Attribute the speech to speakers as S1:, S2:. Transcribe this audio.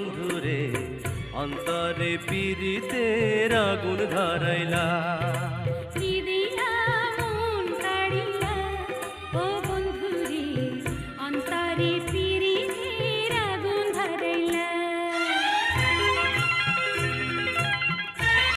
S1: বন্ধুরে অন্তরে পীড়িতের আগুন ধরাইলা।